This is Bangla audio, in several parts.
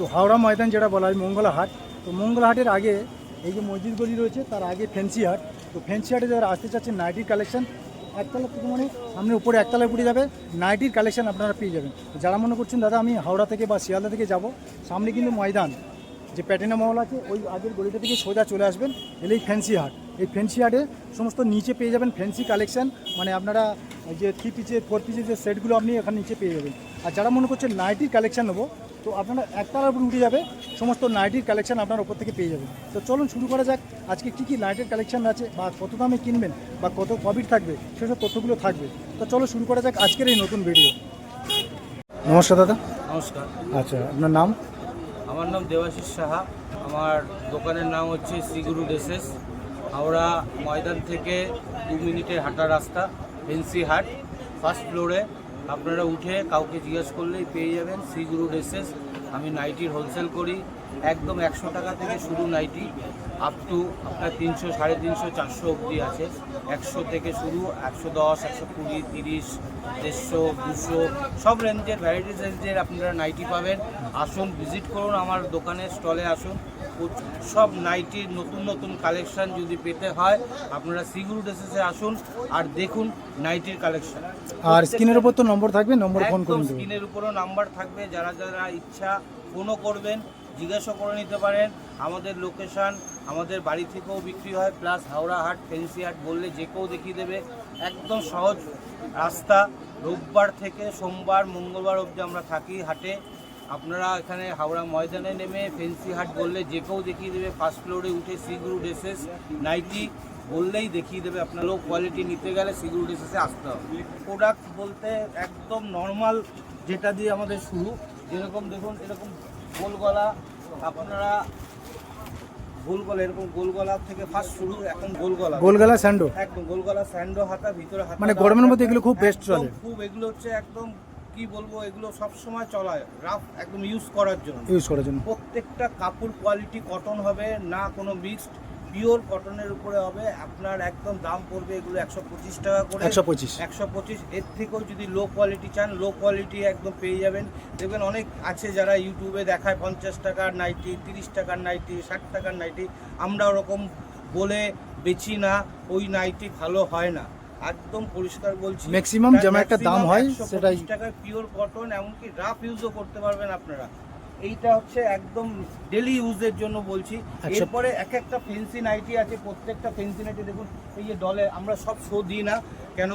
তো হাওড়া ময়দান যেটা বলা হয় মঙ্গলা হাট তো মঙ্গলা হাটের আগে এই যে মসজিদগুলি রয়েছে, তার আগে ফ্যান্সি হাট, তো ফ্যান্সি হাটে যারা আসতে চাচ্ছেন, নাইটির কালেকশন, একতলা থেকে মানে সামনে উপরে একতলায় উঠে যাবে, নাইটির কালেকশন আপনারা পেয়ে যাবেন। যারা মনে করছেন, দাদা, আমি হাওড়া থেকে বা শিয়ালদা থেকে যাব, সামনে কিন্তু ময়দান, যে প্যাটেনা মহল আছে, ওই আগের গলিটা থেকে সোজা চলে আসবেন, এলেই ফ্যান্সি হাট। এই ফ্যান্সি হাটে সমস্ত নিচে পেয়ে যাবেন ফ্যান্সি কালেকশন মানে আপনারা যে থ্রি পিসের, ফোর পিসের যে সেটগুলো আপনি এখানে নিচে পেয়ে যাবেন। আর যারা মনে করছেন, নাইটির কালেকশন নেব তো আপনারা একতলার উপর উঠে যাবে সমস্ত নাইটির কালেকশন আপনার ওপর থেকে পেয়ে যাবেন। তো চলুন শুরু করা যাক আজকে কী কী নাইটের কালেকশন আছে বা কত দামে কিনবেন বা কত প্রফিট থাকবে সেসব তথ্যগুলো থাকবে। তো চলো শুরু করা যাক আজকের এই নতুন ভিডিও নমস্কার দাদা। নমস্কার। আচ্ছা আপনার নাম? আমার নাম দেবাশিস সাহা। আমার দোকানের নাম হচ্ছে শ্রীগুরু ড্রেসেস হাওড়া ময়দান থেকে দু মিনিটের হাঁটা রাস্তা ফেন্সি হাট ফার্স্ট ফ্লোরে আপনারা উঠে কাউকে জিজ্ঞেস করলেই পেয়ে যাবেন। শ্রীগুরু ড্রেসেস আমি নাইটির হোলসেল করি। একদম একশো টাকা থেকে শুরু নাইটি। আপ টু আপনার তিনশো, সাড়ে তিনশো, চারশো অবধি আছে। একশো থেকে শুরু, একশো দশ, একশো কুড়ি, তিরিশ, দেড়শো, দুশো, সব রেঞ্জের ভ্যারাইটিস রেঞ্জের আপনারা নাইটি পাবেন। আসুন ভিজিট করুন আমার দোকানের স্টলে আসুন। সব নাইটির নতুন নতুন কালেকশন যদি পেতে হয় আপনারা সিগুরু ড্রেসেসে আসুন আর দেখুন নাইটির কালেকশন। আর স্ক্রিনের উপর তো নম্বর থাকবে নম্বর ফোন একদম করে দেবেন স্ক্রিনের উপরও নাম্বার থাকবে যারা যারা ইচ্ছা ফোনও করবেন জিজ্ঞাসা করে নিতে পারেন। আমাদের লোকেশন আমাদের বাড়ি থেকেও বিক্রি হয় প্লাস হাওড়া হাট ফেন্সি হাট বললে যে কেউ দেখিয়ে দেবে। একদম সহজ রাস্তা। রোববার থেকে সোমবার মঙ্গলবার অবধি আমরা থাকি হাটে। আপনারা এখানে হাওড়া ময়দানে নেমে ফেন্সি হাট বললে যে কেউ দেখিয়ে দেবে ফার্স্ট ফ্লোরে উঠে সিগুরু ড্রেসেস নাইটি বললেই দেখিয়ে দেবে আপনার। লো কোয়ালিটি নিতে গেলে সিগুরু ড্রেসেসে আসতে হবে। প্রোডাক্ট বলতে একদম নর্মাল যেটা দিয়ে আমাদের শুরু। যেরকম দেখুন এরকম গোল গলা আপনারা গোল গলা এরকম গোল গলা থেকে ফার্স্ট শুরু এখন গোল গলা গোলগালা স্যান্ডো? একদম গোল গলা স্যান্ডো হাতা ভিতরে হাতা মানে গরমের মধ্যে এগুলো খুব বেস্ট চলে। খুব এগুলো হচ্ছে একদম কি বলব এগুলো সব সময় চলায়। রাফ একদম ইউজ করার জন্য। ইউজ করার জন্য। প্রত্যেকটা কাপড় কোয়ালিটি কটন হবে না কোনো মিক্সড পিওর কটনের উপরে হবে। আপনার একদম দাম পড়বে এগুলো একশো পঁচিশ টাকা করে। একশো পঁচিশ। একশো পঁচিশ এর থেকেও যদি লো কোয়ালিটি চান লো কোয়ালিটি একদম পেয়ে যাবেন। দেখবেন অনেক আছে যারা ইউটিউবে দেখায় পঞ্চাশ টাকার নাইটি তিরিশ টাকার নাইটি ষাট টাকার নাইটি আমরা ওরকম বলে বেচি না ওই নাইটি ভালো হয় না। একদম পরিষ্কার বলছি। Maximum যেমন একটা দাম হয়, সেটাই। টাকার পিওর কটন এমনকি রাফ ইউজও করতে পারবেন আপনারা। এইটা হচ্ছে একদম ডেলি ইউজের জন্য বলছি। এরপরে এক একটা ফেন্সি নাইটি আছে প্রত্যেকটা ফেন্সি নাইটি দেখুন এই যে ডলে আমরা সব শো দিই না কেন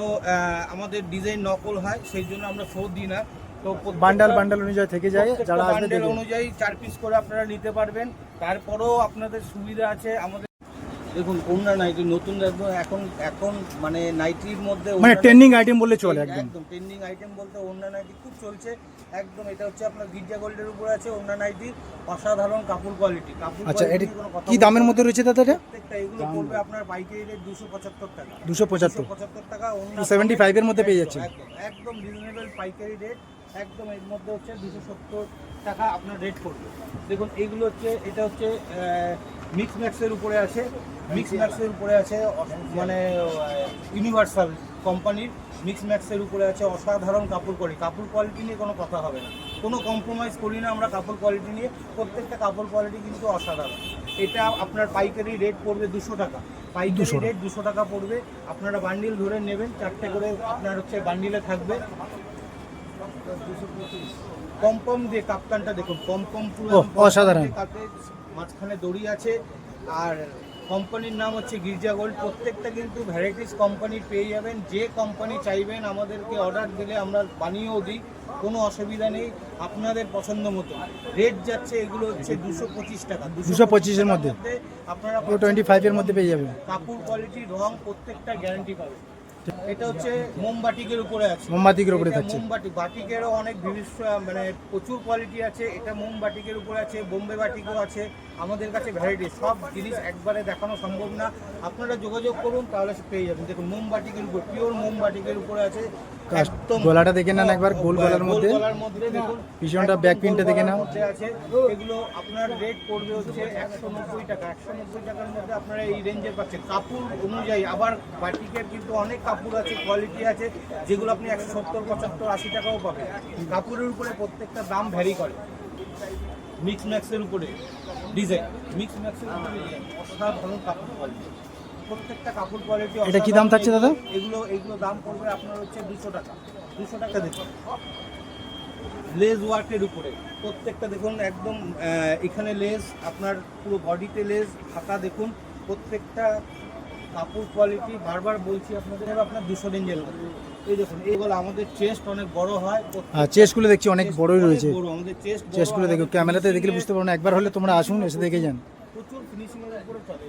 আমাদের ডিজাইন নকল হয় সেই জন্য আমরা শো দিই না। তো বান্ডাল বান্ডাল অনুযায়ী থেকে যায় যারা বান্ডেল অনুযায়ী চার পিস করে আপনারা নিতে পারবেন। তারপরেও আপনাদের সুবিধা আছে আমাদের দেখুন ওড়না নাইটি নতুন একদম এখন এখন মানে নাইটির মধ্যে মানে ট্রেন্ডিং আইটেম বললে চলে একদম। একদম ট্রেন্ডিং আইটেম বলতে ওড়না নাইটি খুব চলছে। একদম এটা হচ্ছে আপনার গির্জা গোল্ডের উপরে আছে ওড়না নাইটি অসাধারণ কাপড় কোয়ালিটি কাপড় আচ্ছা এটা কি দামের মধ্যে রয়েছে দাদা এটা প্রত্যেকটা এগুলো পড়বে আপনার পাইকারি রেট দুশো পঁচাত্তর টাকা। দুশো পঁচাত্তর। পঁচাত্তর টাকা ওড়না 275 এর মধ্যে পেয়ে। একদম, একদম রিজনেবল পাইকারি রেট একদম এর মধ্যে হচ্ছে দুশো সত্তর টাকা আপনার রেট পড়বে। দেখুন এইগুলো হচ্ছে এটা হচ্ছে মিক্স ম্যাক্সের উপরে আছে। মিক্স ম্যাক্সের উপরে আছে মানে ইউনিভার্সাল কোম্পানির মিক্স ম্যাক্সের উপরে আছে অসাধারণ কাপড় করি কাপড় কোয়ালিটি নিয়ে কোনো কথা হবে না। কোনো কম্প্রোমাইজ করি না আমরা কাপড় কোয়ালিটি নিয়ে। প্রত্যেকটা কাপড় কোয়ালিটি কিন্তু অসাধারণ। এটা আপনার পাইকারি রেট পড়বে দুশো টাকা। পাইকারি 200 রেট দুশো টাকা পড়বে। আপনারা বান্ডিল ধরে নেবেন। চারটে করে আপনার হচ্ছে বান্ডিলে থাকবে। পম্পম দিয়ে কাপ্তানটা দেখুন পম্পম পুরো অসাধারণ। মাঝখানে দড়ি আছে আর কোম্পানির নাম হচ্ছে গির্জা গোল্ড। প্রত্যেকটা কিন্তু ভ্যারাইটিস কোম্পানির পেয়ে যাবেন। যে কোম্পানি চাইবেন আমাদেরকে অর্ডার দিলে আমরা বানিয়েও দিই কোনো অসুবিধা নেই আপনাদের পছন্দ মতো। রেট যাচ্ছে এগুলো হচ্ছে দুশো পঁচিশ টাকা। দুশো পঁচিশের মধ্যে। আপনারা টোয়েন্টি ফাইভের মধ্যে পেয়ে যাবেন। কাপড় কোয়ালিটি রং প্রত্যেকটা গ্যারান্টি পাবে এটা হচ্ছে মোমবাটিকের উপরে আছে। মোমবাতিকের উপরে থাকছে। মোমবাটি বাটিকেরও অনেক বিভিন্ন মানে প্রচুর কোয়ালিটি আছে। এটা মোমবাটিকের উপরে আছে বোম্বে বাটিকও আছে। আমাদের কাছে ভ্যারাইটি সব জিনিস একবারে দেখানো সম্ভব না। আপনারা যোগাযোগ করুন তাহলে পেয়ে যাবেন। দেখুন মোমবাটিকের উপর পিওর মোমবাটিকের উপরে আছে। গলাটা দেখে নেন একবার, গোল গলার গোল মধ্যে। দেখুন। পিছনটা একদম back গোল print টা দেখে। আছে। এগুলো আপনার রেট পড়বে হচ্ছে একশো নব্বই টাকা। একশো নব্বই টাকার মধ্যে আপনারা এই রেঞ্জের পাচ্ছেন। কাপড় অনুযায়ী আবার বাটিকের কিন্তু অনেক কাপড় আছে কোয়ালিটি আছে যেগুলো আপনি একশো সত্তর পঁচাত্তর আশি টাকাও পাবেন। কাপড়ের উপরে প্রত্যেকটা দাম ভ্যারি করে। মিক্স ম্যাক্সের উপরে। ডিজাইন মিক্স ম্যাক্সের উপরে ডিজাইন অসাধারণ কাপড় কোয়ালিটি প্রত্যেকটা কাপড় কোয়ালিটি এটা কি দাম থাকছে দাদা? এগুলো এগুলো দাম পড়বে আপনার হচ্ছে দুশো টাকা। দুশো টাকা দেখুন। লেজ ওয়ার্কের উপরে। প্রত্যেকটা দেখুন একদম এখানে লেজ আপনার পুরো বডিতে লেজ হাতা দেখুন। প্রত্যেকটা কাপড় কোয়ালিটি বারবার বলছি আপনাদের আপনার দুশো রেঞ্জের মধ্যে। এই দেখুন এইগুলো আমাদের চেস্ট অনেক বড় হয় আর চেসগুলো দেখছি অনেক বড়ই রয়েছে। আমাদের চেস্ট চেসগুলো দেখো ক্যামেরাতে দেখলে বুঝতে পারব না একবার হলে তোমরা আসুন এসে দেখে যান। প্রচুর ফিনিশিং এর উপরে চলে।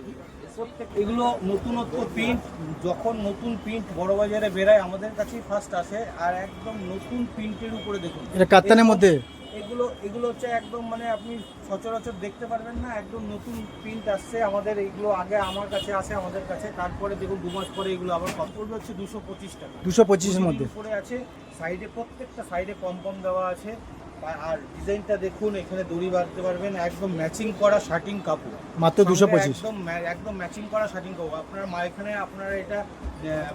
প্রত্যেক এগুলো নতুনত্ব প্রিন্ট যখন নতুন প্রিন্ট বড় বাজারে বেরায় আমাদের কাছেই ফার্স্ট আসে আর একদম নতুন প্রিন্টের উপরে দেখুন। এটা কাত্তানের মধ্যে? এগুলো এগুলো হচ্ছে একদম মানে আপনি সচরাচর দেখতে পারবেন না একদম নতুন প্রিন্ট আসছে আমাদের এইগুলো আগে আমার কাছে আসে আমাদের কাছে তারপরে দেখুন দু মাস পরে এগুলো আবার কত পড়বে হচ্ছে দুশো পঁচিশ টাকা। দুশো পঁচিশের মধ্যে। পরে আছে সাইডে প্রত্যেকটা সাইডে কম কম দেওয়া আছে। আর- ডিজাইনটা দেখুন এখানে দড়ি বাঁধতে পারবেন একদম ম্যাচিং করা শার্টিং কাপড়। মাত্র দুশো পঁচিশ। একদম একদম ম্যাচিং করা শার্টিং কাপড়। আপনার মা এখানে আপনারা এটা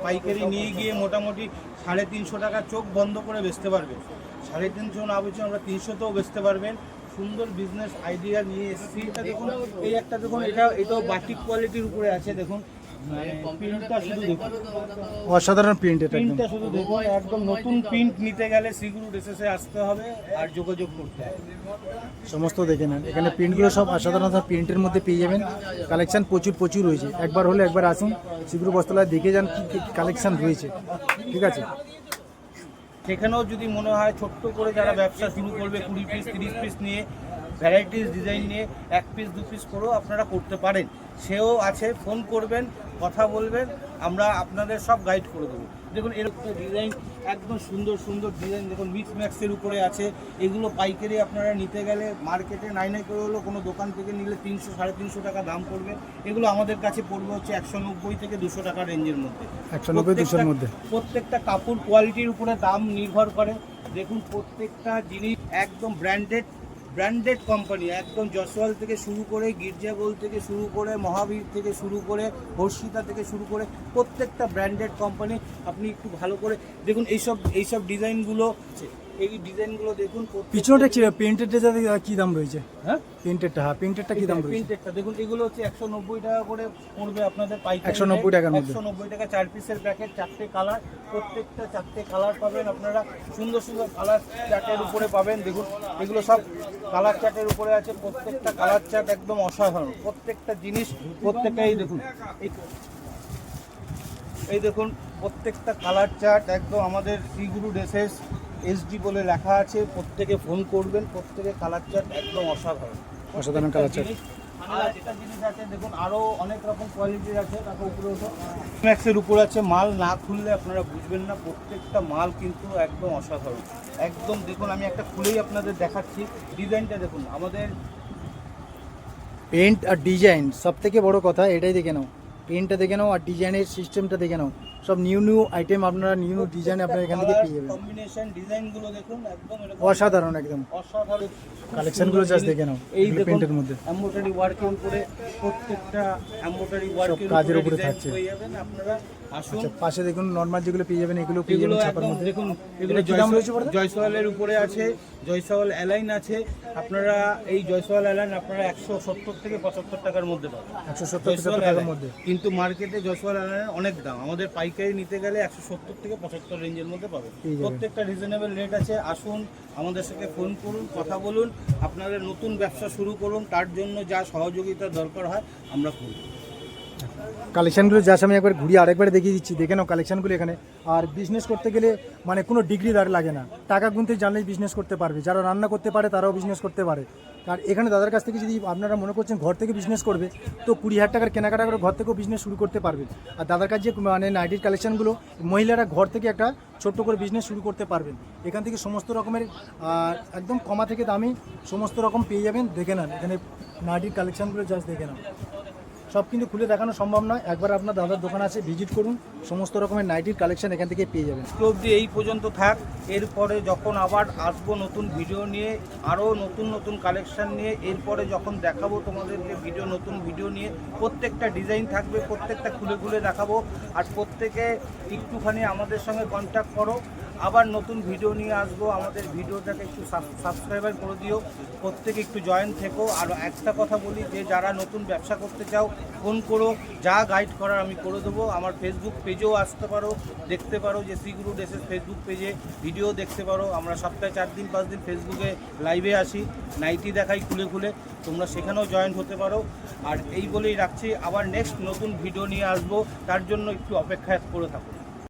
পাইকারি নিয়ে গিয়ে মোটামুটি সাড়ে তিনশো টাকা চোখ বন্ধ করে বেচতে পারবেন। সাড়ে তিনশো না বেচে আমরা তিনশোতেও বেচতে পারবেন। সুন্দর বিজনেস আইডিয়া নিয়ে এসেছি। এটা দেখুন এই একটা দেখুন এটা এটাও বাটিক কোয়ালিটির উপরে আছে দেখুন। মানে দেখুন। অসাধারণ প্রিন্ট এটা প্রিন্টটা শুধু দেখুন একদম নতুন প্রিন্ট নিতে গেলে সিগুরু ড্রেসেসে আসতে হবে আর যোগাযোগ করতে হবে। সমস্ত দেখে নেন। এখানে প্রিন্টগুলো সব অসাধারণ প্রিন্টের মধ্যে পেয়ে যাবেন। কালেকশন প্রচুর প্রচুর রয়েছে। একবার হলে একবার আসুন শিবরু বস্ত্রালয় দেখে যান কি কালেকশন রয়েছে। ঠিক আছে? সেখানেও যদি মনে হয় ছোট্ট করে যারা ব্যবসা শুরু করবে কুড়ি পিস তিরিশ পিস নিয়ে ভ্যারাইটিস ডিজাইন নিয়ে এক পিস দু পিস করেও আপনারা করতে পারেন। সেও আছে ফোন করবেন কথা বলবেন আমরা আপনাদের সব গাইড করে দেবো। দেখুন এরকম ডিজাইন একদম সুন্দর সুন্দর ডিজাইন দেখুন মিক্স ম্যাক্সের উপরে আছে। এগুলো পাইকারি আপনারা নিতে গেলে মার্কেটে নাই নাই করে হলো কোনো দোকান থেকে নিলে তিনশো সাড়ে তিনশো টাকা দাম পড়বে। এগুলো আমাদের কাছে পড়বে হচ্ছে একশো নব্বই থেকে দুশো টাকা রেঞ্জের মধ্যে। একশো নব্বই দুশোর মধ্যে। প্রত্যেকটা কাপড় কোয়ালিটির উপরে দাম নির্ভর করে। দেখুন প্রত্যেকটা জিনিস একদম ব্র্যান্ডেড ব্র্যান্ডেড কোম্পানি, একদম যশোয়াল থেকে শুরু করে গির্জাগোল থেকে শুরু করে মহাবীর থেকে শুরু করে হর্ষিতা থেকে শুরু করে প্রত্যেকটা ব্র্যান্ডেড কোম্পানি আপনি একটু ভালো করে দেখুন, এইসব এইসব ডিজাইনগুলো এই ডিজাইনগুলো দেখুন পিছনটা প্রিন্টেডটা কি দাম রয়েছে? হ্যাঁ? প্রিন্টেডটা হ্যাঁ প্রিন্টেডটা কি দাম রয়েছে? প্রিন্টেডটা দেখুন এগুলো হচ্ছে একশো নব্বই টাকা করে পড়বে আপনাদের পাইকারি 190 টাকার মধ্যে। একশো নব্বই টাকা চার পিসের প্যাকেট চারটে কালার প্রত্যেকটা চারটে কালার পাবেন আপনারা। সুন্দর সুন্দর কালার চার্টের উপরে পাবেন দেখুন এগুলো সব কালার চার্টের উপরে আছে প্রত্যেকটা কালার চার্ট একদম অসাধারণ। প্রত্যেকটা জিনিস প্রত্যেকটা এই দেখুন এই এই দেখুন প্রত্যেকটা কালার চার্ট একদম আমাদের শ্রীগুরু ড্রেসেস এসডি বলে লেখা আছে প্রত্যেকে ফোন করবেন প্রত্যেকে কালার চার্ট একদম অসাধারণ। অসাধারণ colour chart। আর একটা জিনিস আছে দেখুন আরও অনেক রকম কোয়ালিটির আছে তারপর উপরে ওঠো। ম্যাক্সের উপর আছে মাল না খুললে আপনারা বুঝবেন না প্রত্যেকটা মাল কিন্তু একদম অসাধারণ। একদম দেখুন আমি একটা খুলেই আপনাদের দেখাচ্ছি ডিজাইনটা দেখুন আমাদের পেন্ট আর ডিজাইন সব থেকে বড় কথা এটাই দেখে নাও। পেন্টটা দেখে নাও আর ডিজাইনের সিস্টেমটা দেখে নাও। সব নিউ নিউ আইটেম আপনারা নিউ নিউ ডিজাইন আপনারা এখান থেকে পেয়ে যাবেন। কম্বিনেশন ডিজাইনগুলো দেখুন একদম অসাধারণ একদম। অসাধারণ। কালেকশনগুলো জাস্ট দেখে নাও এই প্রিন্টের পেন্টের মধ্যে। এমব্রয়ডারি ওয়ার্কের করে প্রত্যেকটা এমব্রয়ডারি ওয়ার্কের কাজের উপরে থাকছে। পেয়ে যাবেন আপনারা। আচ্ছা পাশে দেখুন নর্মাল যেগুলো পেয়ে যাবেন এগুলো পেয়ে যাবেন ছাপার মধ্যে। দেখুন এগুলো? জয়সওয়ালের উপরে আছে জয়সওয়াল অ্যালাইন আছে। আপনারা এই জয়সওয়াল অ্যালাইন আপনারা একশো সত্তর থেকে পঁচাত্তর টাকার মধ্যে পাবেন। একশো সত্তর টাকার মধ্যে। কিন্তু মার্কেটে জয়সওয়াল অ্যালাইনের অনেক দাম। আমাদের পাইকারি নিতে গেলে একশো সত্তর থেকে পঁচাত্তর রেঞ্জের মধ্যে পাবেন। প্রত্যেকটা রিজনেবল রেট আছে। আসুন আমাদের সাথে ফোন করুন কথা বলুন। আপনাদের নতুন ব্যবসা শুরু করুন। তার জন্য যা সহযোগিতা দরকার হয় আমরা করব। কালেকশনগুলো জাস্ট আমি একবার ঘুরিয়ে আরেকবার দেখিয়ে দিচ্ছি। দেখে নাও কালেকশনগুলো এখানে। আর বিজনেস করতে গেলে মানে কোনো ডিগ্রি দাঁড় লাগে না। টাকা গুনতে জানলেই বিজনেস করতে পারবে। যারা রান্না করতে পারে, তারাও বিজনেস করতে পারে। আর এখানে দাদার কাছ থেকে যদি আপনারা মনে করছেন ঘর থেকে বিজনেস করবে, তো কুড়ি হাজার টাকার কেনাকাটা করে ঘর থেকেও বিজনেস শুরু করতে পারবে। আর দাদার কাছে মানে নাইটির কালেকশনগুলো, মহিলারা ঘর থেকে একটা ছোট্ট করে বিজনেস শুরু করতে পারবেন। এখান থেকে সমস্ত রকমের একদম কমা থেকে দামি সমস্ত রকম পেয়ে যাবেন। দেখে নেন এখানে নাইটির কালেকশানগুলো জাস্ট দেখে নেন সব কিন্তু খুলে দেখানো সম্ভব নয়। একবার আপনার দাদার দোকান আছে ভিজিট করুন। সমস্ত রকমের নাইটির কালেকশন এখান থেকে পেয়ে যাবেন। অবধি এই পর্যন্ত থাক। এরপরে যখন আবার আসব নতুন ভিডিও নিয়ে আরও নতুন নতুন কালেকশন নিয়ে, এরপরে যখন দেখাবো তোমাদেরকে ভিডিও নতুন ভিডিও নিয়ে, প্রত্যেকটা ডিজাইন থাকবে, প্রত্যেকটা খুলে খুলে দেখাবো। আর প্রত্যেকে একটুখানি আমাদের সঙ্গে কন্ট্যাক্ট করো। আবার নতুন ভিডিও নিয়ে আসব। আমাদের ভিডিওটাকে একটু সাবস্ক্রাইবার করে দিও। প্রত্যেকে একটু জয়েন থেকো। আর একটা কথা বলি যে, যারা নতুন ব্যবসা করতে চাও, ফোন করো। যা গাইড করার আমি করে দেবো। আমার ফেসবুক পেজেও আসতে পারো। দেখতে পারো যে সিগুরু ডেসের ফেসবুক পেজে ভিডিও দেখতে পারো। আমরা সপ্তাহে চার দিন, পাঁচ দিন ফেসবুকে লাইভে আসি। নাইটি দেখাই খুলে খুলে। তোমরা সেখানেও জয়েন হতে পারো। আর এই বলেই রাখছি, আবার নেক্সট নতুন ভিডিও নিয়ে আসব। তার জন্য একটু অপেক্ষা করে থাকো।